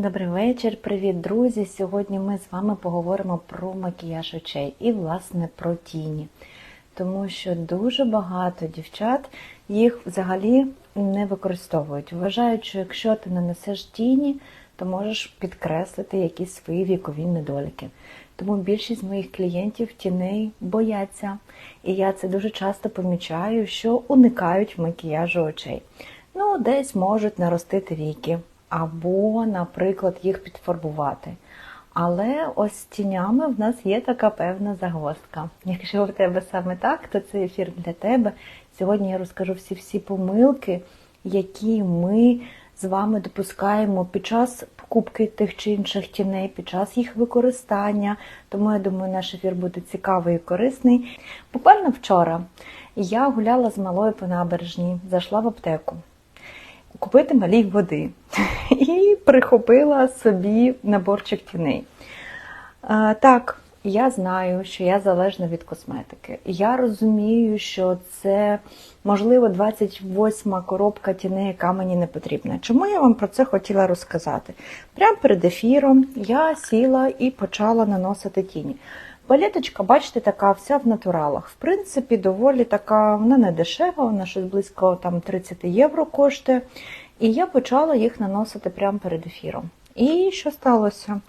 Добрий вечір, привіт, друзі! Сьогодні ми з вами поговоримо про макіяж очей і, власне, про тіні. Тому що дуже багато дівчат їх взагалі не використовують. Вважають, що якщо ти нанесеш тіні, то можеш підкреслити якісь свої вікові недоліки. Тому більшість моїх клієнтів тіней бояться. І я це дуже часто помічаю, що уникають макіяжу очей. Ну, десь можуть наростити віки, або, наприклад, їх підфарбувати. Але ось з тінями в нас є така певна загвоздка. Якщо в тебе саме так, то це ефір для тебе. Сьогодні я розкажу всі-всі помилки, які ми з вами допускаємо під час покупки тих чи інших тіней, під час їх використання. Тому я думаю, наш ефір буде цікавий і корисний. Буквально вчора я гуляла з малою по набережній, зайшла в аптеку купити малій води і прихопила собі наборчик тіней. Так, я знаю, що я залежна від косметики. Я розумію, що це, можливо, 28 коробка тіней, яка мені не потрібна. Чому я вам про це хотіла розказати? Прямо перед ефіром я сіла і почала наносити тіні. Палеточка, бачите, така вся в натуралах. В принципі, доволі така, вона не дешева, вона щось близько там 30 євро коштує. І я почала їх наносити прямо перед ефіром. І що сталося?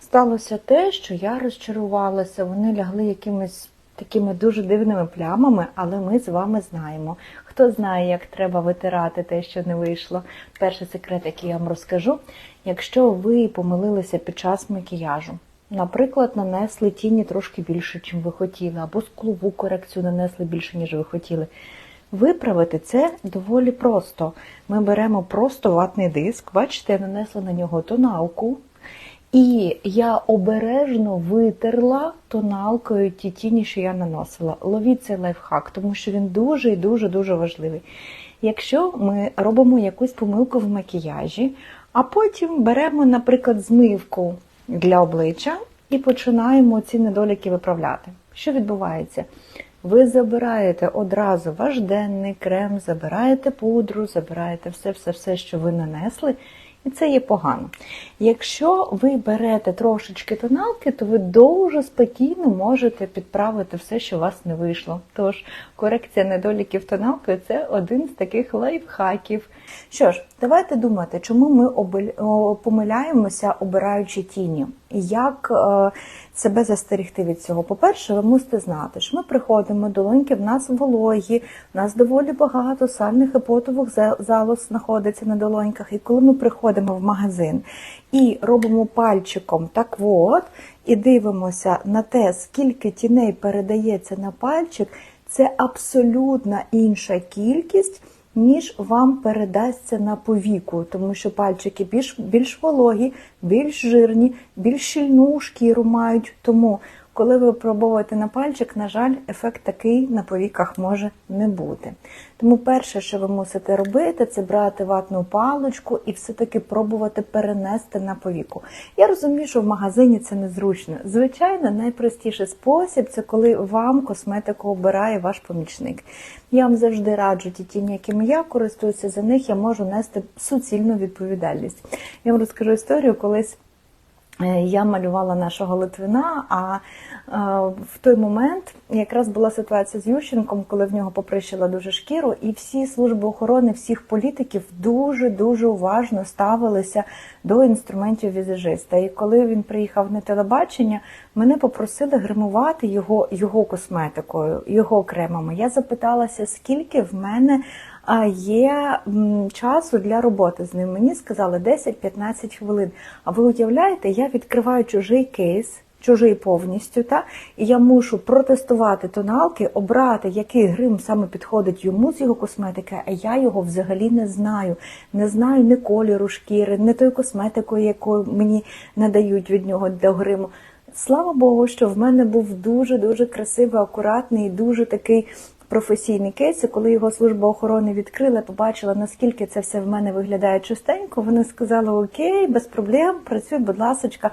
Сталося те, що я розчарувалася, вони лягли якимись такими дуже дивними плямами, але ми з вами знаємо. Хто знає, як треба витирати те, що не вийшло. Перший секрет, який я вам розкажу, якщо ви помилилися під час макіяжу. Наприклад, нанесли тіні трошки більше, ніж ви хотіли, або склову корекцію нанесли більше, ніж ви хотіли. Виправити це доволі просто. Ми беремо просто ватний диск, бачите, я нанесла на нього тоналку, і я обережно витерла тоналкою ті тіні, що я наносила. Ловіть цей лайфхак, тому що він дуже і дуже дуже важливий. Якщо ми робимо якусь помилку в макіяжі, а потім беремо, наприклад, змивку для обличчя і починаємо ці недоліки виправляти. Що відбувається? Ви забираєте одразу ваш денний крем, забираєте пудру, забираєте все-все-все, що ви нанесли, і це є погано. Якщо ви берете трошечки тоналки, то ви дуже спокійно можете підправити все, що у вас не вийшло. Тож корекція недоліків тоналкою це один з таких лайфхаків. Що ж, давайте думати, чому ми помиляємося, обираючи тіні. Як е, себе застерігти від цього? По-перше, ви мусите знати, що ми приходимо, долоньки в нас вологі, в нас доволі багато сальних і потових залоз знаходиться на долоньках. І коли ми приходимо в магазин і робимо пальчиком так от, і дивимося на те, скільки тіней передається на пальчик, це абсолютно інша кількість ніж вам передасться на повіку, тому що пальчики більш більш вологі, більш жирні, більш щільну шкіру мають. Тому, коли ви пробуєте на пальчик, на жаль, ефект такий на повіках може не бути. Тому перше, що ви мусите робити, це брати ватну паличку і все-таки пробувати перенести на повіку. Я розумію, що в магазині це незручно. Звичайно, найпростіший спосіб це коли вам косметику обирає ваш помічник. Я вам завжди раджу ті тіні, якими я користуюся, за них я можу нести суцільну відповідальність. Я вам розкажу історію колись. Е, я малювала нашого Литвина, а е, в той момент якраз була ситуація з Ющенком, коли в нього поприщила дуже шкіру, і всі служби охорони всіх політиків дуже-дуже уважно ставилися до інструментів візажиста. І коли він приїхав на телебачення, мене попросили гримувати його, його косметикою, його кремами. Я запиталася, скільки в мене є часу для роботи з ним. Мені сказали 10-15 хвилин. А ви уявляєте, я відкриваю чужий кейс. Чужий повністю, та і я мушу протестувати тоналки, обрати, який грим саме підходить йому з його косметики, а я його взагалі не знаю. Не знаю ні кольору шкіри, ні тої косметикою, яку мені надають від нього для гриму. Слава Богу, що в мене був дуже дуже красивий, акуратний, дуже такий професійний кейс, і коли його служба охорони відкрила, побачила, наскільки це все в мене виглядає чистенько. Вони сказали: Окей, без проблем, працюй, будь ласка,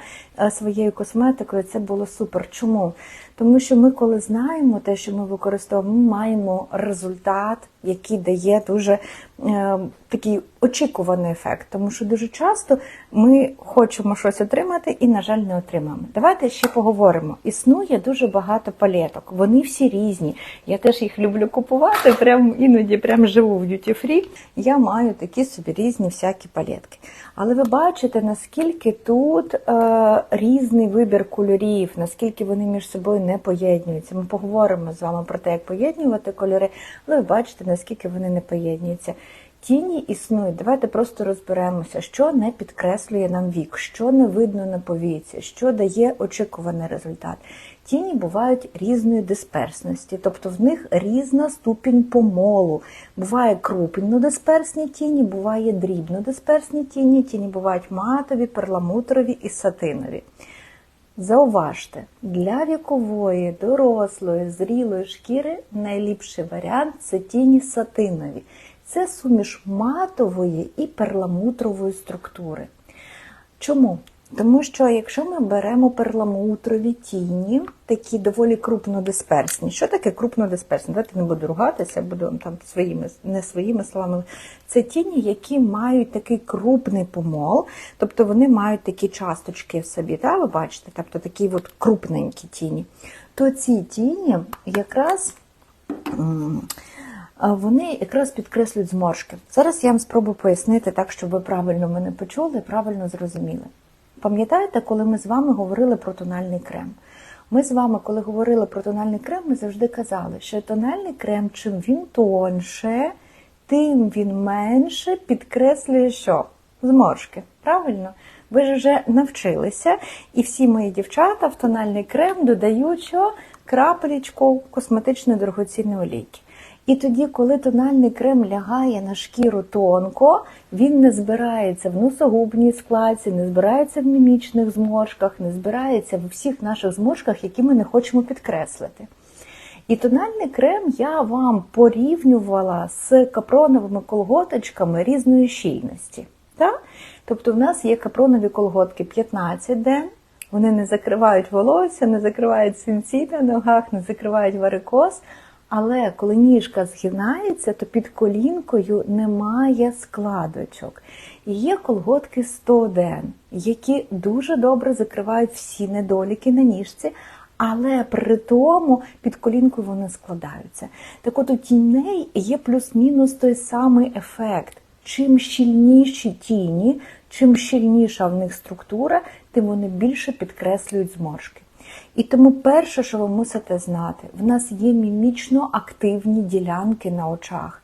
своєю косметикою. Це було супер. Чому? Тому що ми, коли знаємо те, що ми використовуємо, ми маємо результат, який дає дуже е, такий очікуваний ефект. Тому що дуже часто ми хочемо щось отримати і, на жаль, не отримаємо. Давайте ще поговоримо. Існує дуже багато палеток. Вони всі різні. Я теж їх люблю купувати. Прям іноді прям живу в duty free. Я маю такі собі різні всякі палетки. Але ви бачите, наскільки тут е, різний вибір кольорів, наскільки вони між собою не поєднуються. Ми поговоримо з вами про те, як поєднувати кольори, але ви бачите, наскільки вони не поєднуються. Тіні існують. Давайте просто розберемося, що не підкреслює нам вік, що не видно на повіці, що дає очікуваний результат. Тіні бувають різної дисперсності, тобто в них різна ступінь помолу. Буває крупнодисперсні тіні, буває дрібнодисперсні тіні, тіні бувають матові, перламутрові і сатинові. Зауважте, для вікової, дорослої, зрілої шкіри найліпший варіант це тіні сатинові. Це суміш матової і перламутрової структури. Чому? Тому що якщо ми беремо перламутрові тіні, такі доволі крупнодисперсні. Що таке крупнодисперсні? Давайте не буду ругатися, буду там своїми не своїми словами. Це тіні, які мають такий крупний помол, тобто вони мають такі часточки в собі. Та, ви бачите, тобто такі от крупненькі тіні. То ці тіні якраз. Вони якраз підкреслюють зморшки. Зараз я вам спробую пояснити так, щоб ви правильно мене почули, правильно зрозуміли. Пам'ятаєте, коли ми з вами говорили про тональний крем? Ми з вами, коли говорили про тональний крем, ми завжди казали, що тональний крем, чим він тонше, тим він менше підкреслює що? Зморшки. Правильно? Ви ж вже навчилися, і всі мої дівчата в тональний крем додають що? крапелечку косметичної дорогоцінної олійки. І тоді, коли тональний крем лягає на шкіру тонко, він не збирається в носогубній складці, не збирається в мімічних зморшках, не збирається в всіх наших зморшках, які ми не хочемо підкреслити. І тональний крем я вам порівнювала з капроновими колготочками різної щільності. Так? Тобто в нас є капронові колготки 15 ден, вони не закривають волосся, не закривають синці на ногах, не закривають варикоз. Але коли ніжка згинається, то під колінкою немає складочок. І є колготки 100 ден, які дуже добре закривають всі недоліки на ніжці, але при тому під колінкою вони складаються. Так от у тіней є плюс-мінус той самий ефект. Чим щільніші тіні, чим щільніша в них структура, тим вони більше підкреслюють зморшки. І тому перше, що ви мусите знати, в нас є мімічно активні ділянки на очах.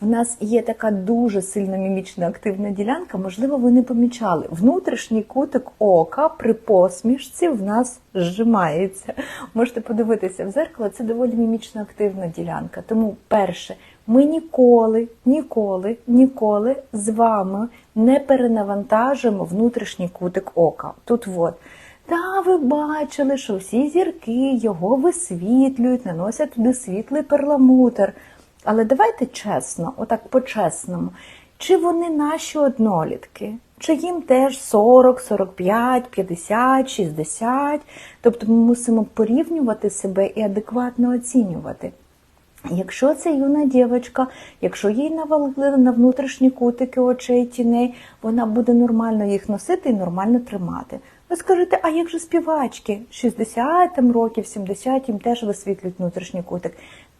В нас є така дуже сильно мімічно активна ділянка, можливо, ви не помічали. Внутрішній кутик ока при посмішці в нас зжимається. Можете подивитися в зеркало, це доволі мімічно активна ділянка. Тому, перше, ми ніколи, ніколи, ніколи з вами не перенавантажимо внутрішній кутик ока. Тут от. Та ви бачили, що всі зірки його висвітлюють, наносять туди світлий перламутр. Але давайте чесно, отак по-чесному, чи вони наші однолітки? Чи їм теж 40, 45, 50, 60? Тобто ми мусимо порівнювати себе і адекватно оцінювати. Якщо це юна дівчинка, якщо їй навалили на внутрішні кутики очей тіней, вона буде нормально їх носити і нормально тримати. Ви скажете, а як же співачки? 60 там років, 70 їм теж висвітлюють внутрішній кутик.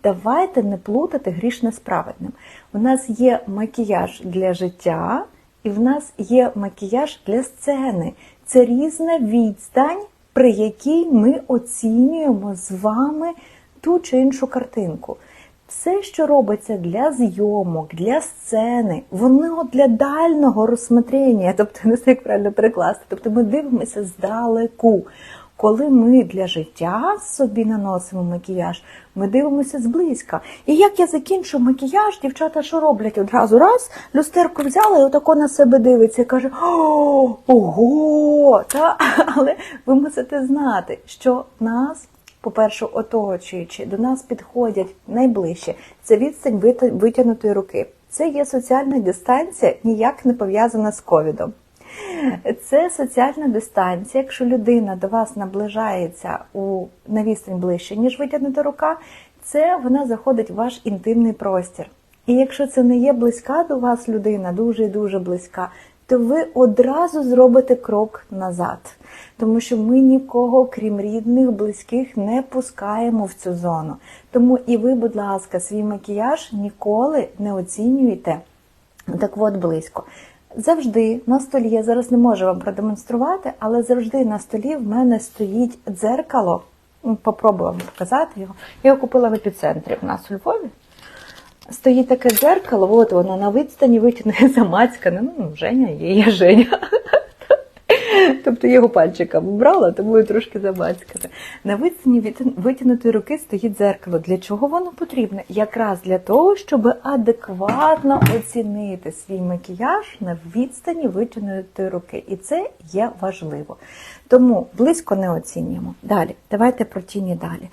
Давайте не плутати грішне з праведним. У нас є макіяж для життя, і в нас є макіяж для сцени. Це різна відстань, при якій ми оцінюємо з вами ту чи іншу картинку. Все, що робиться для зйомок, для сцени, воно для дальнього розсмотрення, тобто не як правильно перекласти. Тобто ми дивимося здалеку. Коли ми для життя собі наносимо макіяж, ми дивимося зблизька. І як я закінчу макіяж, дівчата що роблять? Одразу раз люстерку взяла і отако на себе дивиться і каже: Ого! Та? Але ви мусите знати, що нас по-перше, оточуючи, до нас підходять найближче. Це відстань витягнутої руки. Це є соціальна дистанція, ніяк не пов'язана з ковідом. Це соціальна дистанція. Якщо людина до вас наближається у на відстань ближче, ніж витягнута рука, це вона заходить в ваш інтимний простір. І якщо це не є близька до вас людина, дуже і дуже близька, то ви одразу зробите крок назад. Тому що ми нікого, крім рідних, близьких, не пускаємо в цю зону. Тому і ви, будь ласка, свій макіяж ніколи не оцінюйте так от близько. Завжди на столі, я зараз не можу вам продемонструвати, але завжди на столі в мене стоїть дзеркало. Попробую вам показати його. Я його купила в епіцентрі в нас у Львові. Стоїть таке дзеркало, от воно на відстані витягнує замацькане. Ну, Женя є, є Женя. Тобто його пальчиком брала, тому і трошки замацькане. На відстані від витягнутої руки стоїть дзеркало. Для чого воно потрібне? Якраз для того, щоб адекватно оцінити свій макіяж на відстані витягнутої руки. І це є важливо. Тому близько не оцінюємо. Далі, давайте про тіні далі.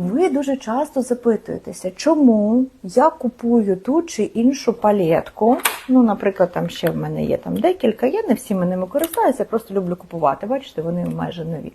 Ви дуже часто запитуєтеся, чому я купую ту чи іншу палетку. Ну, наприклад, там ще в мене є там декілька, я не всіми ними користуюся, просто люблю купувати. Бачите, вони майже нові.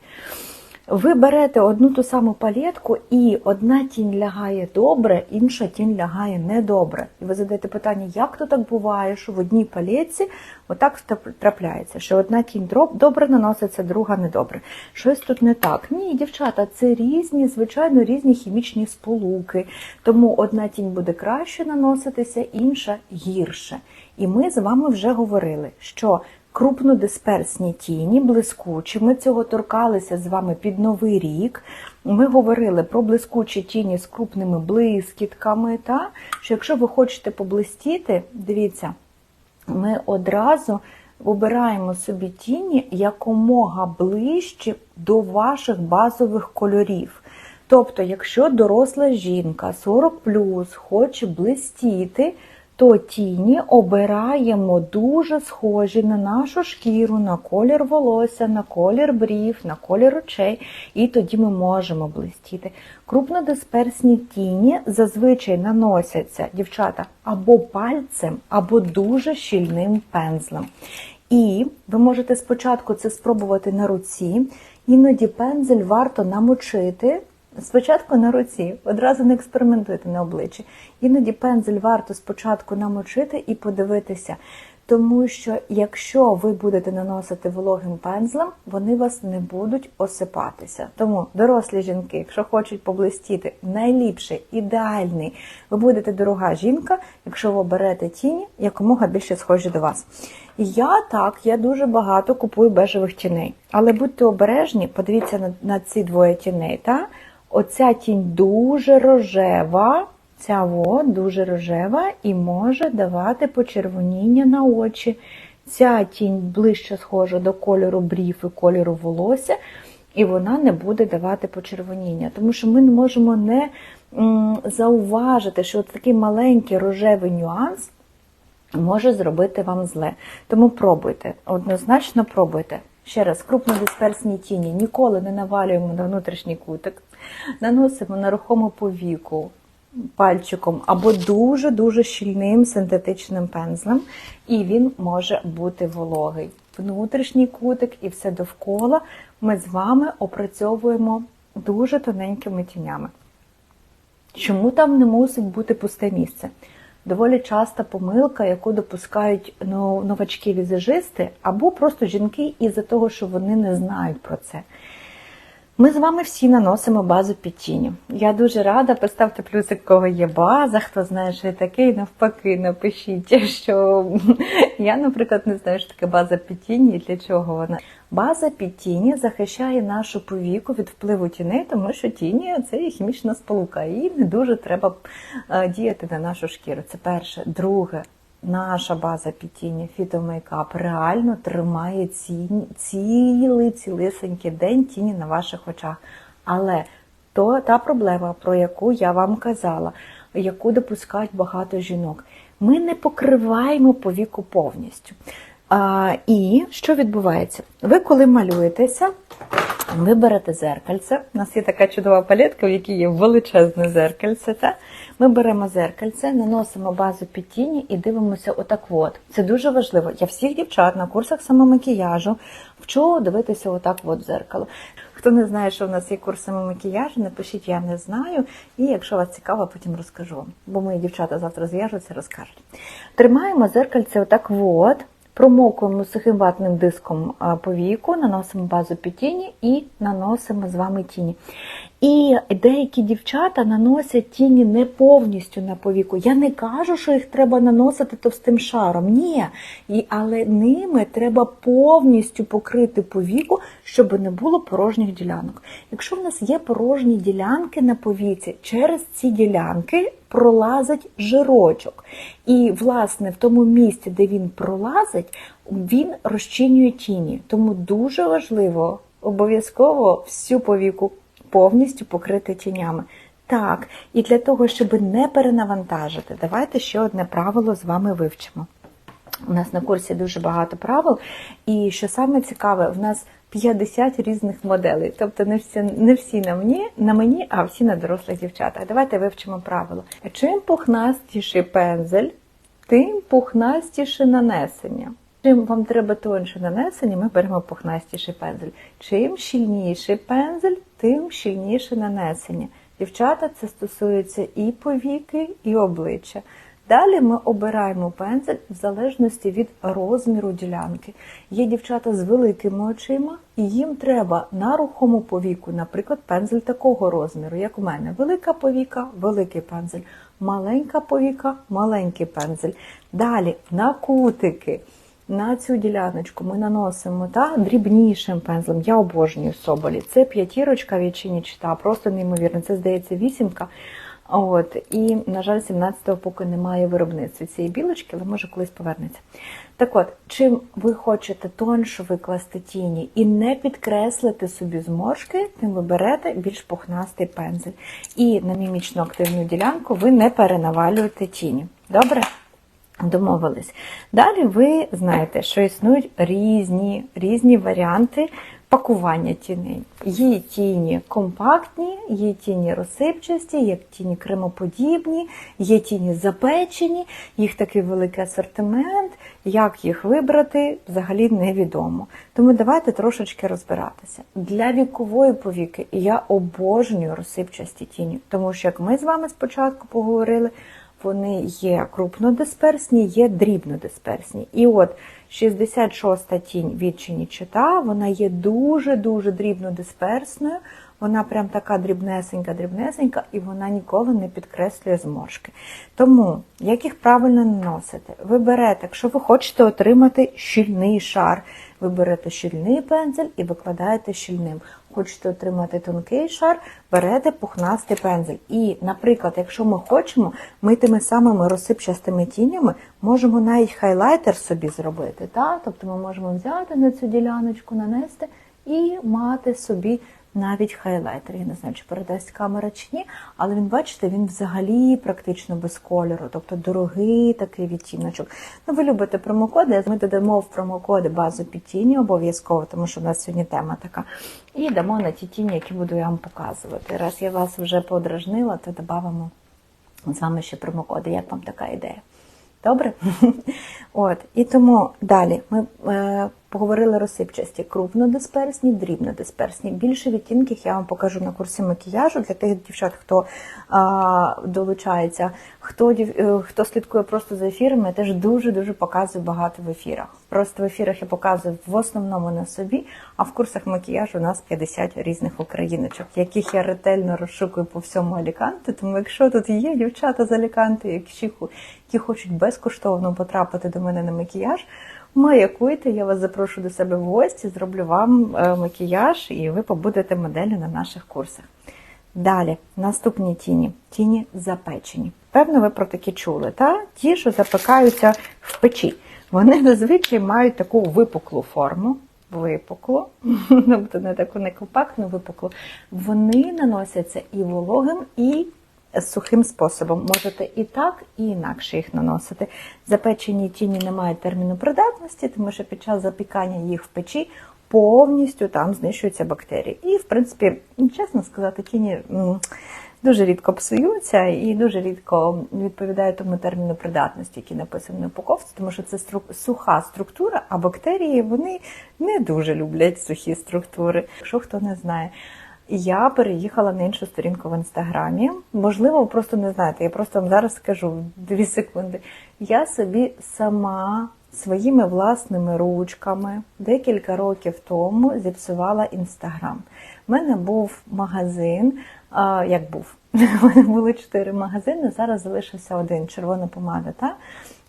Ви берете одну ту саму палетку, і одна тінь лягає добре, інша тінь лягає недобре. І ви задаєте питання, як то так буває, що в одній палетці отак трапляється, що одна тінь добре наноситься, друга недобре. Щось тут не так. Ні, дівчата, це різні, звичайно, різні хімічні сполуки. Тому одна тінь буде краще наноситися, інша гірше. І ми з вами вже говорили, що крупнодисперсні тіні, блискучі. Ми цього торкалися з вами під Новий рік. Ми говорили про блискучі тіні з крупними блискітками. Та? Що якщо ви хочете поблистіти, дивіться, ми одразу обираємо собі тіні якомога ближче до ваших базових кольорів. Тобто, якщо доросла жінка 40 хоче блистіти, то тіні обираємо дуже схожі на нашу шкіру, на колір волосся, на колір брів, на колір очей, і тоді ми можемо блистіти. Крупнодисперсні тіні зазвичай наносяться, дівчата, або пальцем, або дуже щільним пензлем. І ви можете спочатку це спробувати на руці, іноді пензель варто намочити. Спочатку на руці, одразу не експериментуйте на обличчі. Іноді пензель варто спочатку намочити і подивитися, тому що якщо ви будете наносити вологим пензлем, вони вас не будуть осипатися. Тому дорослі жінки, якщо хочуть поблистіти, найліпший, ідеальний, ви будете дорога жінка, якщо ви берете тіні, якомога більше схожі до вас. Я так, я дуже багато купую бежевих тіней, але будьте обережні, подивіться на, на ці двоє тіней. Та? Оця тінь дуже рожева, ця во дуже рожева і може давати почервоніння на очі. Ця тінь ближче схожа до кольору брів і кольору волосся, і вона не буде давати почервоніння. Тому що ми не можемо не зауважити, що от такий маленький рожевий нюанс може зробити вам зле. Тому пробуйте, однозначно пробуйте. Ще раз, крупнодисперсні тіні ніколи не навалюємо на внутрішній кутик, наносимо на рухому повіку пальчиком або дуже-дуже щільним синтетичним пензлем, і він може бути вологий. Внутрішній кутик і все довкола ми з вами опрацьовуємо дуже тоненькими тінями. Чому там не мусить бути пусте місце? доволі часта помилка, яку допускають ну, новачки-візажисти, або просто жінки із-за того, що вони не знають про це. Ми з вами всі наносимо базу під тіню. Я дуже рада, поставте плюсик, кого є база, хто знає, що я таке, і навпаки, напишіть, що я, наприклад, не знаю, що таке база під тіні і для чого вона. База під тіні захищає нашу повіку від впливу тіней, тому що тіні це є хімічна сполука, і не дуже треба е, діяти на нашу шкіру. Це перше. Друге, наша база під тіні фітомейкап реально тримає ці, цілий цілисенький день тіні на ваших очах. Але то та проблема, про яку я вам казала, яку допускають багато жінок, ми не покриваємо повіку повністю. А, І що відбувається? Ви коли малюєтеся, Ви берете зеркальце. У нас є така чудова палетка, в якій є величезне зеркальце. Та? Ми беремо зеркальце, наносимо базу під тіні і дивимося отак от. Це дуже важливо. Я всіх дівчат на курсах самомакіяжу вчу дивитися отак от в зеркало. Хто не знає, що в нас є курс самомакіяжу, напишіть, я не знаю. І якщо вас цікаво, потім розкажу. Бо мої дівчата завтра зв'яжуться, розкажуть. Тримаємо зеркальце отак от. Промокуємо сухим ватним диском а, по віку, наносимо базу під тіні і наносимо з вами тіні. І деякі дівчата наносять тіні не повністю на повіку. Я не кажу, що їх треба наносити товстим шаром. Ні. І, але ними треба повністю покрити повіку, щоб не було порожніх ділянок. Якщо в нас є порожні ділянки на повіці, через ці ділянки пролазить жирочок. І, власне, в тому місці, де він пролазить, він розчинює тіні. Тому дуже важливо обов'язково всю повіку повністю покрити тінями. Так, і для того, щоб не перенавантажити, давайте ще одне правило з вами вивчимо. У нас на курсі дуже багато правил, і що саме цікаве, в нас 50 різних моделей. Тобто не всі не всі на мені, на мені, а всі на дорослих дівчатах. Давайте вивчимо правило. Чим пухнастіший пензель, тим пухнастіше нанесення. Чим вам треба тонше нанесення, ми беремо пухнастіший пензель. Чим щільніший пензель, тим щільніше нанесення. Дівчата, це стосується і повіки, і обличчя. Далі ми обираємо пензель в залежності від розміру ділянки. Є дівчата з великими очима, і їм треба на рухому повіку, наприклад, пензель такого розміру, як у мене. Велика повіка, великий пензель, маленька повіка, маленький пензель. Далі на кутики. На цю діляночку ми наносимо та дрібнішим пензлем. Я обожнюю соболі. Це п'ятірочка відчинічта, просто неймовірно. Це здається вісімка. От, І, на жаль, 17-го поки немає виробництва цієї білочки, але може колись повернеться. Так от, чим ви хочете тонше викласти тіні і не підкреслити собі зморшки, тим ви берете більш пухнастий пензель. І на мімічну активну ділянку ви не перенавалюєте тіні. Добре? Домовились. Далі ви знаєте, що існують різні, різні варіанти пакування тіней. Є тіні компактні, є тіні розсипчасті, є тіні кремоподібні, є тіні запечені, їх такий великий асортимент. Як їх вибрати, взагалі невідомо. Тому давайте трошечки розбиратися. Для вікової повіки я обожнюю розсипчасті тіні, тому що, як ми з вами спочатку поговорили, вони є крупнодисперсні, є дрібнодисперсні. І от 66-та тінь від Чинічита, вона є дуже-дуже дрібнодисперсною, вона прям така дрібнесенька-дрібнесенька, і вона ніколи не підкреслює зморшки. Тому, як їх правильно наносити? Ви берете, якщо ви хочете отримати щільний шар, ви берете щільний пензель і викладаєте щільним. Хочете отримати тонкий шар, берете пухнастий пензель. І, наприклад, якщо ми хочемо, ми тими самими розсипчастими тінями можемо навіть хайлайтер собі зробити. Так? Тобто ми можемо взяти на цю діляночку, нанести і мати собі навіть хайлайтер. Я не знаю, чи передасть камера чи ні, але він, бачите, він взагалі практично без кольору, тобто дорогий такий відтіночок. Ну, ви любите промокоди, ми додамо в промокоди базу під тіні обов'язково, тому що в нас сьогодні тема така. І дамо на ті тіні, які буду я вам показувати. Раз я вас вже подражнила, то додамо з вами ще промокоди. Як вам така ідея? Добре? От, І тому далі ми е, поговорили розсипчасті, крупнодисперсні, дрібнодисперсні. Більше відтінків я вам покажу на курсі макіяжу для тих дівчат, хто а, долучається, хто е, хто слідкує просто за ефірами, я теж дуже-дуже показую багато в ефірах. Просто в ефірах я показую в основному на собі, а в курсах макіяжу у нас 50 різних україночок, яких я ретельно розшукую по всьому Аліканте. Тому якщо тут є дівчата з Аліканти, які хочуть безкоштовно потрапити до мене на макіяж, маякуйте, я вас запрошую до себе в гості, зроблю вам е, макіяж, і ви побудете моделлю на наших курсах. Далі, наступні тіні. Тіні запечені. Певно, ви про такі чули, та? ті, що запекаються в печі. Вони зазвичай мають таку випуклу форму. Випукло, тобто не таку не компактну випуклу. Вони наносяться і вологим, і сухим способом. Можете і так, і інакше їх наносити. Запечені тіні не мають терміну придатності, тому що під час запікання їх в печі повністю там знищуються бактерії. І, в принципі, чесно сказати, тіні дуже рідко псуються і дуже рідко відповідають тому терміну придатності, який написаний на упаковці, тому що це стру- суха структура, а бактерії вони не дуже люблять сухі структури. Якщо хто не знає. Я переїхала на іншу сторінку в інстаграмі. Можливо, ви просто не знаєте. Я просто вам зараз скажу дві секунди. Я собі сама своїми власними ручками декілька років тому зіпсувала інстаграм. У мене був магазин. Як був? У мене були чотири магазини. Зараз залишився один червона помада. Та?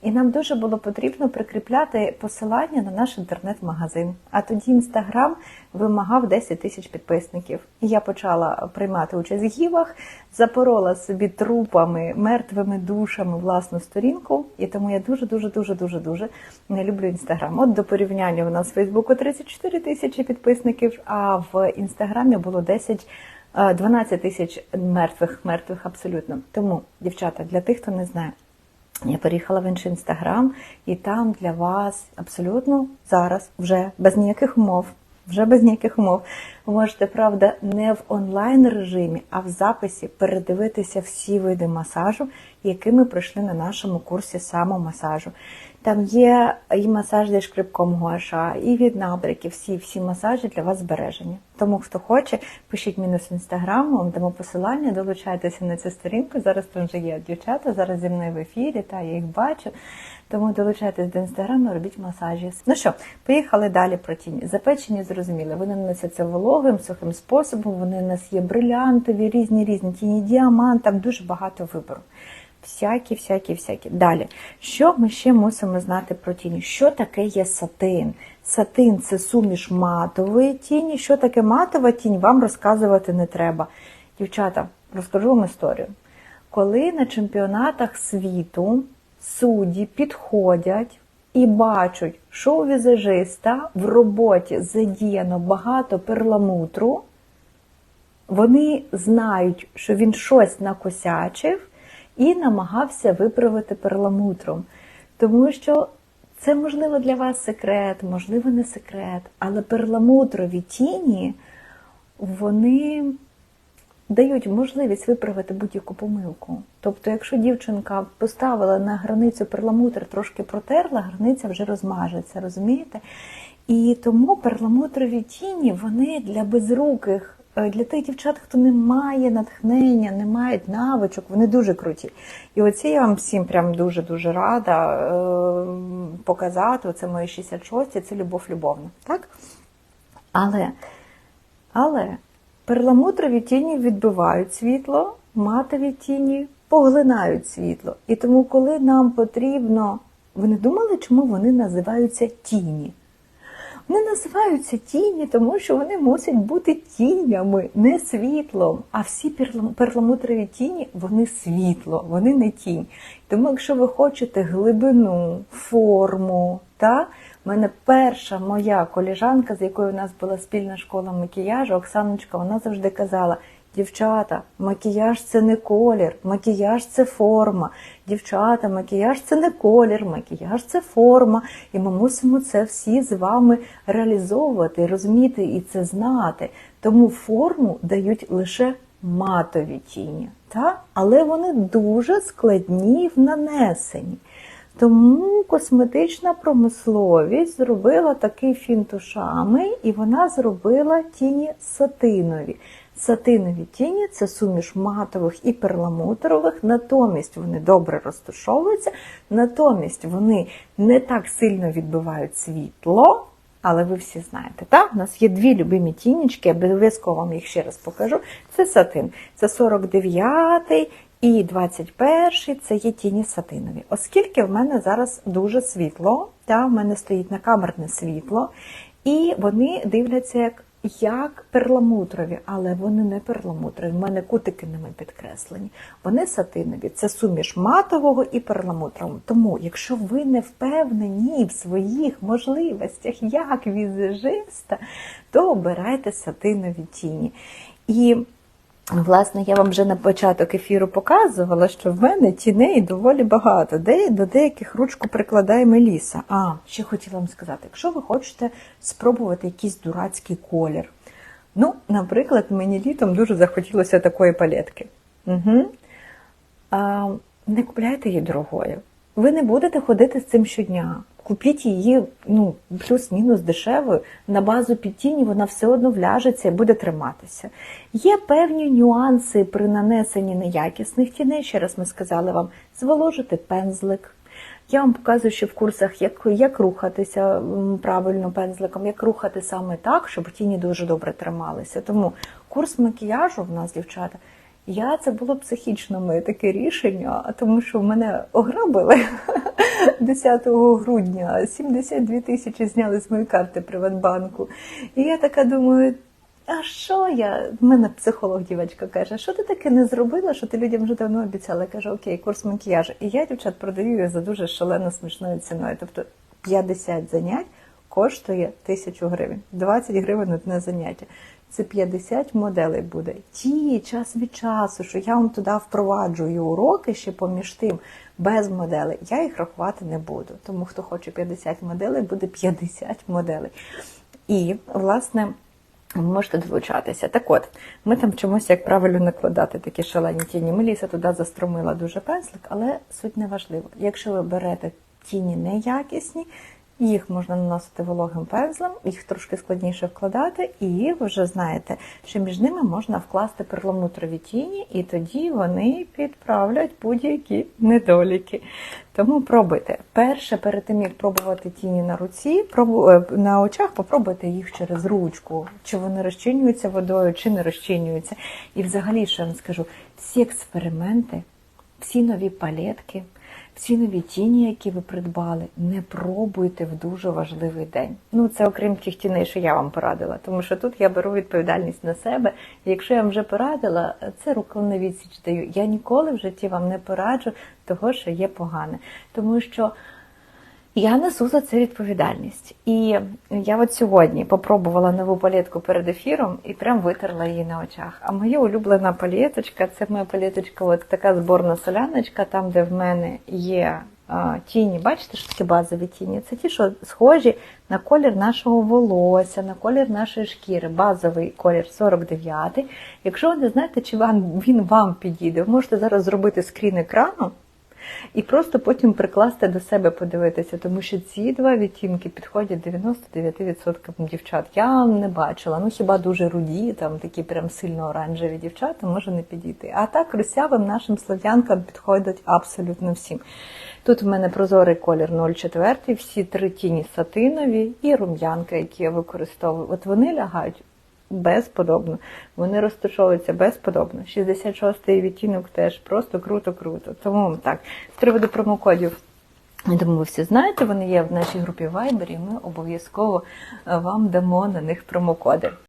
І нам дуже було потрібно прикріпляти посилання на наш інтернет-магазин. А тоді інстаграм вимагав 10 тисяч підписників. І я почала приймати участь в гівах, запорола собі трупами, мертвими душами власну сторінку. І тому я дуже, дуже, дуже, дуже, дуже не люблю інстаграм. От до порівняння у нас в Фейсбуку 34 тисячі підписників, а в інстаграмі було 10 е, 12 тисяч мертвих, мертвих абсолютно. Тому, дівчата, для тих, хто не знає. Я переїхала в інший інстаграм, і там для вас абсолютно зараз, вже без ніяких умов, вже без ніяких умов, можете, правда, не в онлайн режимі, а в записі передивитися всі види масажу, які ми пройшли на нашому курсі самомасажу. Там є і масаж зі шкребком гуаша, і від набряків, всі, всі масажі для вас збережені. Тому хто хоче, пишіть мінус інстаграму, вам дамо посилання, долучайтеся на цю сторінку. Зараз там вже є дівчата, зараз зі мною в ефірі, та я їх бачу. Тому долучайтесь до інстаграму, робіть масажі. Ну що, поїхали далі про тіні. Запечені зрозуміли. Вони наносяться вологим, сухим способом. Вони у нас є брилянтові, різні різні тіні, діамант, там дуже багато вибору. Всякі, всякі, всякі. Далі, що ми ще мусимо знати про тіні? Що таке є сатин? Сатин це суміш матової тіні. Що таке матова тінь, вам розказувати не треба. Дівчата, розкажу вам історію. Коли на чемпіонатах світу судді підходять і бачать, що у візажиста в роботі задіяно багато перламутру, вони знають, що він щось накосячив і намагався виправити перламутром. Тому що це, можливо, для вас секрет, можливо, не секрет, але перламутрові тіні, вони дають можливість виправити будь-яку помилку. Тобто, якщо дівчинка поставила на границю перламутр, трошки протерла, границя вже розмажеться, розумієте? І тому перламутрові тіні вони для безруких, е, для тих дівчат, хто не має натхнення, не мають навичок, вони дуже круті. І оці я вам всім прям дуже-дуже рада е, показати. Оце мої 66, це любов любовна. Так? Але, але перламутрові тіні відбивають світло, матові тіні поглинають світло. І тому, коли нам потрібно, ви не думали, чому вони називаються тіні? Вони називаються тіні, тому що вони мусять бути тінями, не світлом. А всі перламутрові тіні вони світло, вони не тінь. Тому, якщо ви хочете глибину, форму, та в мене перша моя коліжанка, з якою у нас була спільна школа макіяжу, Оксаночка, вона завжди казала. Дівчата, макіяж це не колір, макіяж це форма. Дівчата, макіяж це не колір, макіяж це форма. І ми мусимо це всі з вами реалізовувати, розуміти і це знати. Тому форму дають лише матові тіні, та? але вони дуже складні в нанесенні. Тому косметична промисловість зробила такий фінтушами, і вона зробила тіні сатинові. Сатинові тіні це суміш матових і перламутрових, натомість вони добре розташовуються, натомість вони не так сильно відбивають світло. Але ви всі знаєте, так? У нас є дві любимі тінічки, я обов'язково вам їх ще раз покажу. Це сатин. Це 49-й і 21-й це є тіні сатинові. Оскільки в мене зараз дуже світло, та, в мене стоїть накамерне світло, і вони дивляться як як перламутрові, але вони не перламутрові. В мене кутики ними підкреслені. Вони сатинові. Це суміш матового і перламутрового. Тому, якщо ви не впевнені в своїх можливостях як візажиста, то обирайте сатинові тіні. І Власне, я вам вже на початок ефіру показувала, що в мене тіней доволі багато. Де до деяких ручку прикладає Меліса. А, ще хотіла вам сказати, якщо ви хочете спробувати якийсь дурацький колір. Ну, наприклад, мені літом дуже захотілося такої палетки. Угу. А, не купляйте її дорогою. Ви не будете ходити з цим щодня. Купіть її ну, плюс-мінус дешевою. На базу під тіні вона все одно вляжеться і буде триматися. Є певні нюанси при нанесенні неякісних тіней. Ще раз ми сказали вам, зволожити пензлик. Я вам показую, що в курсах, як, як рухатися правильно пензликом, як рухати саме так, щоб тіні дуже добре трималися. Тому курс макіяжу в нас, дівчата, я це було психічно моє таке рішення, тому що мене ограбили 10 грудня, 72 тисячі зняли з моєї карти Приватбанку. І я така думаю. А що я? В мене психолог дівчинка каже, що ти таке не зробила, що ти людям вже давно обіцяла. Я кажу, окей, курс макіяжу. І я, дівчат, продаю її за дуже шалено смішною ціною. Тобто 50 занять коштує 1000 гривень, 20 гривень одне заняття. Це 50 моделей буде. Ті час від часу, що я вам туди впроваджую уроки ще поміж тим, без моделей, я їх рахувати не буду. Тому хто хоче 50 моделей, буде 50 моделей. І, власне. Ви можете долучатися. Так от, ми там чомусь як правильно накладати такі шалені тіні. Меліса туди застромила дуже пензлик, але суть не важлива. Якщо ви берете тіні неякісні, їх можна наносити вологим пензлем, їх трошки складніше вкладати, і ви вже знаєте, що між ними можна вкласти перламутрові тіні, і тоді вони підправлять будь-які недоліки. Тому пробуйте. Перше, перед тим як пробувати тіні на руці, е, на очах, попробуйте їх через ручку, чи вони розчинюються водою, чи не розчинюються. І взагалі, що я вам скажу, всі експерименти, всі нові палетки, всі нові тіні, які ви придбали, не пробуйте в дуже важливий день. Ну, це окрім тих тіней, що я вам порадила, тому що тут я беру відповідальність на себе. Якщо я вам вже порадила, це рукавну відсіч даю. Я ніколи в житті вам не пораджу того, що є погане. Тому що я несу за це відповідальність. І я от сьогодні попробувала нову палетку перед ефіром і прям витерла її на очах. А моя улюблена палеточка це моя палеточка, от така зборна соляночка, там, де в мене є а, тіні. Бачите, що такі базові тіні? Це ті, що схожі на колір нашого волосся, на колір нашої шкіри. Базовий колір 49. Якщо ви не знаєте, чи він вам підійде, ви можете зараз зробити скрін екрану. І просто потім прикласти до себе подивитися, тому що ці два відтінки підходять 99% дівчат. Я не бачила. Ну хіба дуже руді, там такі прям сильно оранжеві дівчата може не підійти. А так русявим нашим слов'янкам підходять абсолютно всім. Тут в мене прозорий колір 04, всі три тіні сатинові і рум'янка, які я використовую. От вони лягають безподобно. Вони розташовуються безподобно. 66-й відтінок теж просто круто-круто. Тому так, з приводу промокодів. Я думаю, ви всі знаєте, вони є в нашій групі Viber, і ми обов'язково е, вам дамо на них промокоди.